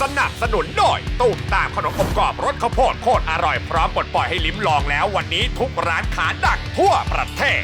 สนับสนุนโดยตุ้มตามขนมอบกรอบรสข้าวโพดโคตรอร่อยพร้อมปลดปล่อยให้ลิ้มลองแล้ววันนี้ทุกร้านขาดังทั่วประเทศ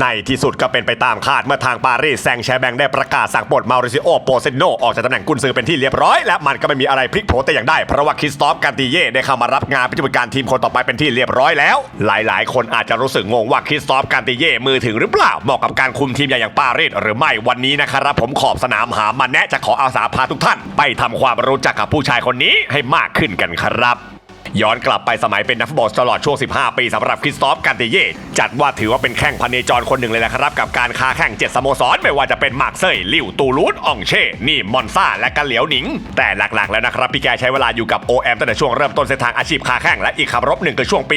ในที่สุดก็เป็นไปตามคาดเมื่อทางปารีสแซงแชร์แบงได้ประกาศสั่งปลดมาริซิโอโปเซโนออกจากตำแหน่งกุนซือเป็นที่เรียบร้อย และมันก็ไม่มีอะไรพลิกโผแต่อย่างใดเพราะว่าคริสตอฟการติเย่ได้เข้ามารับงานเป็นผู้จัดการทีมคนต่อไปเป็นที่เรียบร้อยแล้ว หลาย ๆ คนอาจจะรู้สึกงงว่าคริสตอฟการติเย่มือถึงหรือเปล่าเหมาะกับการคุมทีมใหญ่อย่างปารีสหรือไม่วันนี้นะครับผมขอบสนามหามาแนะจะขออาสาพาทุกท่าน ไปทำความรู้จักกับผู้ชายคนนี้ให้มากขึ้นกันครับ ย้อนกลับไปสมัยเป็นนักฟุตบอลตลอดช่วง 15 ปีสำหรับคริสตอฟกันเตเย่จัดว่าถือว่าเป็นแข้งพเนจรคนหนึ่งเลยนะครับ กับการค้าแข่งเจ็ดสโมสร ไม่ว่าจะเป็นมาร์กเซย์ลิวตูลูสอองเช่ นี่มอนซาและกันเหลียวหนิง แต่หลักๆ แล้วนะครับ พี่แกใช้เวลาอยู่กับ OM ตั้งแต่ช่วงเริ่มต้นเส้นทางอาชีพค้าแข่งและอีกขับรบหนึ่งคือช่วงปี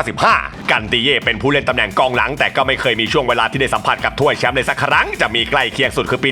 1995 กันเตเย่เป็นผู้เล่นตำแหน่งกองหลัง แต่ก็ไม่เคยมีช่วงเวลาที่ได้สัมผัสกับถ้วยแชมป์เลยสักครั้งจะมีใกล้เคียงสุดคือปี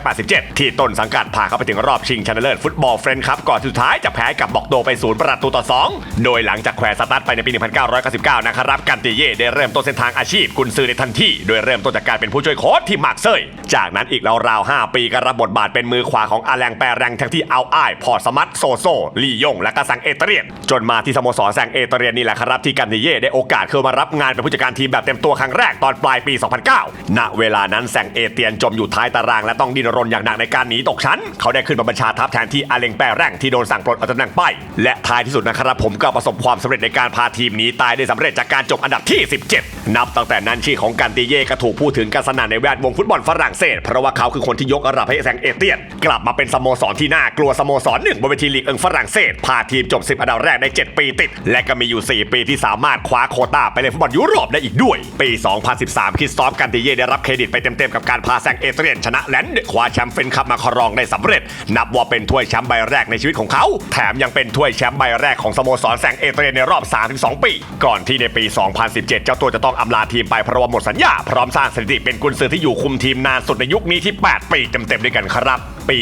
1987 ที่ต้นสังกัดพาเข้าไปถึงรอบชิงชนะเลิศฟุตบอลเฟรนด์คัพก่อนสุดท้ายจะแพ้กับบอกโดไปศูนย์ประตูต่อสองโดยหลังจากแขวนสตาร์ทไปในปี 1999 นะครับกันติเย่ได้เริ่มต้นเส้นทางอาชีพกุนซือในทันทีโดยเริ่มต้นจากการเป็นผู้ช่วยโค้ชที่มากเซยจากนั้นอีกราวๆ5ปีก็รับบทบาทเป็นมือขวาของอาแรงแปรแรงทั้งที่เอาอ้ายพอร์สมัตโซโซลียงและก็สังเอเตเรียน จนมาที่สโมสรแซงเอเตเรียนนี่แหละครับที่กันติเย่ได้โอกาสเข้ามารับงานเป็นผู้จัดการทีมแบบเต็มตัวครั้งแรกตอนปลายปี 2009 ณ เวลานั้นแซงเอเตียนจมอยู่ท้ายตารางและต้องดิ้นรนอย่างหนักในการหนีตกชั้น เขาได้ขึ้นมาบัญชาทัพแทนที่อาเลงแปรแรงที่โดนสั่งปลดออกตำแหน่งไปและท้ายที่สุดนะครับผมก็ประสบความสำเร็จในการพาทีมนี้ตายได้สำเร็จจากการจบอันดับที่ 17 นับตั้งแต่นั้นชื่อของกันติเย่ก็ถูกพูดถึงกันสนั่นในแวดวงฟุตบอลฝรั่งเศส เพราะว่าเขาคือคนที่ยกระดับให้แซงเอเตียน กลับมาเป็นสโมสรที่น่ากลัวสโมสรหนึ่งบนเวทีลีกเอิงฝรั่งเศสพาทีมจบ 10 อันดับแรกได้7ปีติด และก็มีอยู่ 4 ปีที่สามารถคว้าโคต้าไปเล่นฟุตบอลยุโรปได้อีกด้วย ปี 2013 คริสตอฟกันติเย่ได้รับเครดิตไปเต็มๆกับการพาแซงเอเตียนชนะแลนด์คว้าแชมป์เฟนคัพมาครองได้สำเร็จ นับว่าเป็นถ้วยแชมป์ใบแรกในชีวิตของเขา แถมยังเป็นถ้วยแชมป์ใบแรกของสโมสรแซงเอเตียนในรอบ 3-2 ปี ก่อนที่ในปี 2017 เจ้าตัวจะต้องอำลาทีมไปเพราะว่าหมดสัญญา พร้อมสร้างสถิติเป็นกุนซือที่อยู่คุมทีมนานสุดในยุคนี้ที่ 8 ปีเต็มๆด้วยกันครับ ปี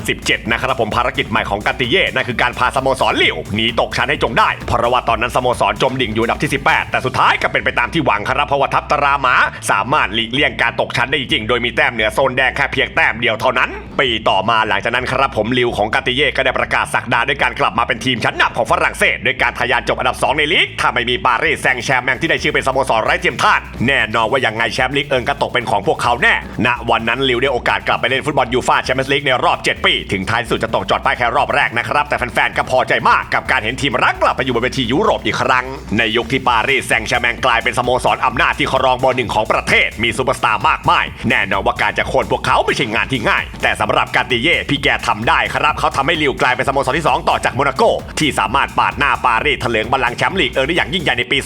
2017 นะครับผมภารกิจใหม่ของกาติเย่นั่นคือการพาสโมสรหลิวหนีตกชั้นให้จงได้ เพราะว่าตอนนั้นสโมสรจมดิ่งอยู่อันดับที่ 18 แต่สุดท้ายก็เป็นไปตามที่หวังครับเพราะว่าทัพตราหมา สามารถหลีกเลี่ยงการตกชั้นได้จริงโดยมีแต้มเหนือโซนแดงแค่เพียงแต้มเดียวเท่านั้นปีต่อมาหลังจากนั้นครับผมลิวของกาติเย่ก็ได้ประกาศสักดาด้วยการกลับมาเป็นทีมชั้นนำของฝรั่งเศสด้วยการทะยานจบอันดับสองในลีกถ้าไม่มีปารีสแซงแชร์แมงที่ได้ชื่อเป็นสโมสรไร้เทียมทานแน่นอนว่ายังไงแชมป์ลีกเอิงก็ตกเป็นของพวกเขาแน่ณวันนั้นลิวได้โอกาสกลับไปเล่นฟุตบอลยูฟ่าแชมเปี้ยนส์ลีกในรอบ 7 ปีถึงท้ายสุดจะตกจอดป้ายแค่รอบแรกนะครับแต่แฟนๆก็พอใจมากกับการเห็นทีมรักกลับไปอยู่บนเวทียุโรปอีกครั้ง ในยุคที่ปารีสแซงแชร์แมงกลายเป็นสโมสรอำนาจที่ครองเบอร์หนึ่งของประเทศมีซูเปอร์สตาร์มากมายแน่นอนว่าการจะโค่นพวกเขาไม่ใช่งานที่ง่ายแต่สำหรับกาติเย่พี่แกทำได้ครับเขาทำให้ลิวกลายเป็นสโมสรที่สองต่อจากโมนาโก ที่สามารถปาดหน้าปารีสเถลิงบัลลังก์แชมป์ลีกเอิงได้อย่างยิ่งใหญ่ในปี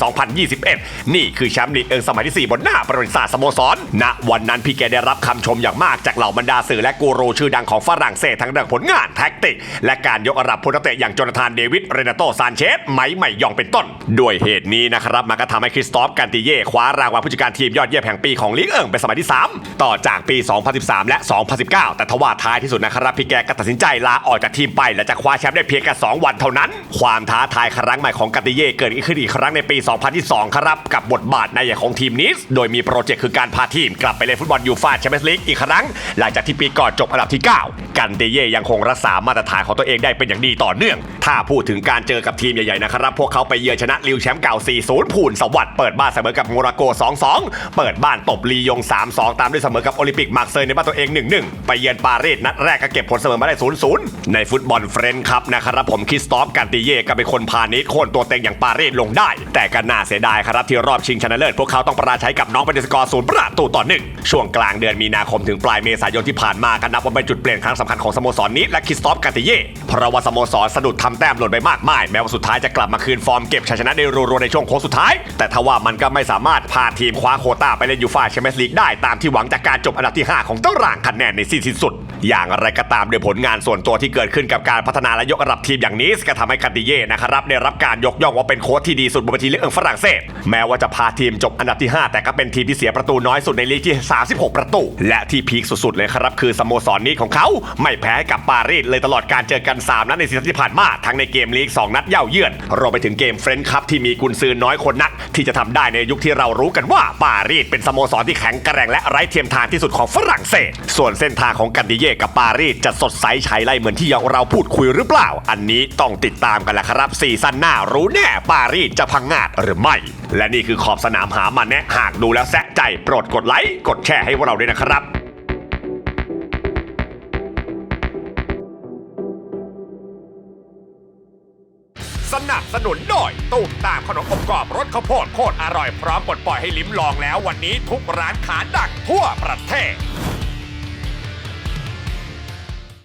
2021 นี่คือแชมป์ลีกเอิงสมัยที่ 4 บนหน้าประวัติศาสตร์สโมสรณวันนั้นพี่แกได้รับคำชมอย่างมากจากเหล่าบรรดาสื่อและกูรูชื่อดังของฝรั่งเศสทั้งเรื่องผลงานแท็กติก และการยกระดับพลเตะอย่างโจนาธานเดวิดเรนาโตซานเชสไมค์ใหม่ยองเป็นต้น ด้วยเหตุนี้นะครับมันก็ทำให้คริสตอฟกันติเย่คว้ารางวัลผู้จัดการทีมยอดเยี่ยมแห่งปีของลีกเอิงเป็นสมัยที่ 3 ต่อจากปี 2013 และ 2019 แต่ทว่าท้ายที่สุดนะครับพี่แกก็ตัดสินใจลาออกจากทีมไป และจะคว้าแชมป์ได้เพียงแค่2วันเท่านั้น ความท้าทายครั้งใหม่ของกันติเย่เกิดขึ้นอีกครั้งในปี 2022 ครับกับบทบาทในใหญ่ของทีมนิสโดยมีโปรเจกต์คือการพาทีมกลับไปเล่นฟุตบอลยูฟ่าแชมเปี้ยนส์ลีกอีกครั้ง หลังจากที่ปีก่อนจบอันดับที่ 9 กันเตเย่ยังคงรักษามาตรฐานของตัวเองได้เป็นอย่างดีต่อเนื่อง ถ้าพูดถึงการเจอกับทีมใหญ่ๆนะครับพวกเขาไปเยือนชนะลิวแชมป์เก่า 4-0พูนสวัสด์เปิดบ้านเสมอกับโมร็อกโก 2-2 เปิดบ้านตบลียง 3-2 ตามด้วยเสมอกับโอลิมปิกมาร์เซย์ในบ้านตัวเอง 1-1 ไปเยือนปารีสนัดแรกก็เก็บผลเสมอมาได้0-0ในฟุตบอลเฟรนด์คัพนะครับผมคริสตอฟกันติเย่ก็เป็นคนพานิชโค่นตัวเต็งอย่างปารีสลงได้ แต่ก็น่าเสียดายครับที่รอบชิงชนะเลิศพวกเขาต้องประราชัยกับน้องเป็นสกอร์ศูนย์ประตูต่อหนึ่งช่วงกลางเดือนมีนาคมถึงปลายเมษายนที่ผ่านมาก็นับว่าเป็นจุดเปลี่ยนครั้งสำคัญของสโมสรนี้และคริสตอฟกันติเย่เพราะว่าสโมสรสะดุดทำแต้มหล่นไปมากมายแม้ว่าสุดท้ายจะกลับมาคืนฟอร์มเก็บชัยชนะได้รัวๆในช่วงโค้งสุดท้าย แต่ทว่ามันก็ไม่สามารถพาทีมคว้าโคต้าไปเล่นยูฟ่าแชมเปี้ยนส์ลีกได้ตามที่หวังจากการจบอันดับที่ 5 ของตารางคะแนนในซีซั่นสุด อย่างไรก็ตามด้วยผลงานส่วนตัวที่เกิดขึ้นกับการพัฒนาและยกระดับทีมอย่างนี้ก็ทำให้คาติเย่นะครับได้รับการยกย่องว่าเป็นโค้ชที่ดีสุดบนเวทีลีกเอิงฝรั่งเศส แม้ว่าจะพาทีมจบอันดับที่ 5 แต่ก็เป็นทีมที่เสียประตูน้อยสุดในลีกที่ 36 ประตู และที่พีคสุดๆเลยครับคือสโมสรนี้ของเขาไม่แพ้กับปารีสเลยตลอดการเจอกัน 3 นัดในซีซั่นที่ผ่านมาทั้งในเกมลีก 2 นัดเย่าเยือนรวมไปถึงเกมเฟรนช์คัพที่มีกุนซือน้อยคนนัก ที่จะทำได้ในยุคที่เรารู้กันว่าปารีสเป็นสโมสรที่แข็งแกร่งและไร้เทียมทานที่สุดของฝรั่งเศส ส่วนเส้นทางของกันดิเยกับปารีสจะสดใสใช้ไล่เหมือนที่ยองเราพูดคุยหรือเปล่า อันนี้ต้องติดตามกันแหละครับซีซั่นหน้ารู้แน่ปารีสจะพังงาดหรือไม่ และนี่คือขอบสนามหามันแนะหากดูแล้วแซะใจโปรดกดไลค์กดแชร์ให้พวกเราด้วยนะครับสนับสนุนโดยตูมตามขนมอบกรอบรสข้าวโพดโคตรอร่อยพร้อมปลดปล่อยให้ลิ้มลองแล้ววันนี้ทุกร้านค้าดังทั่วประเทศ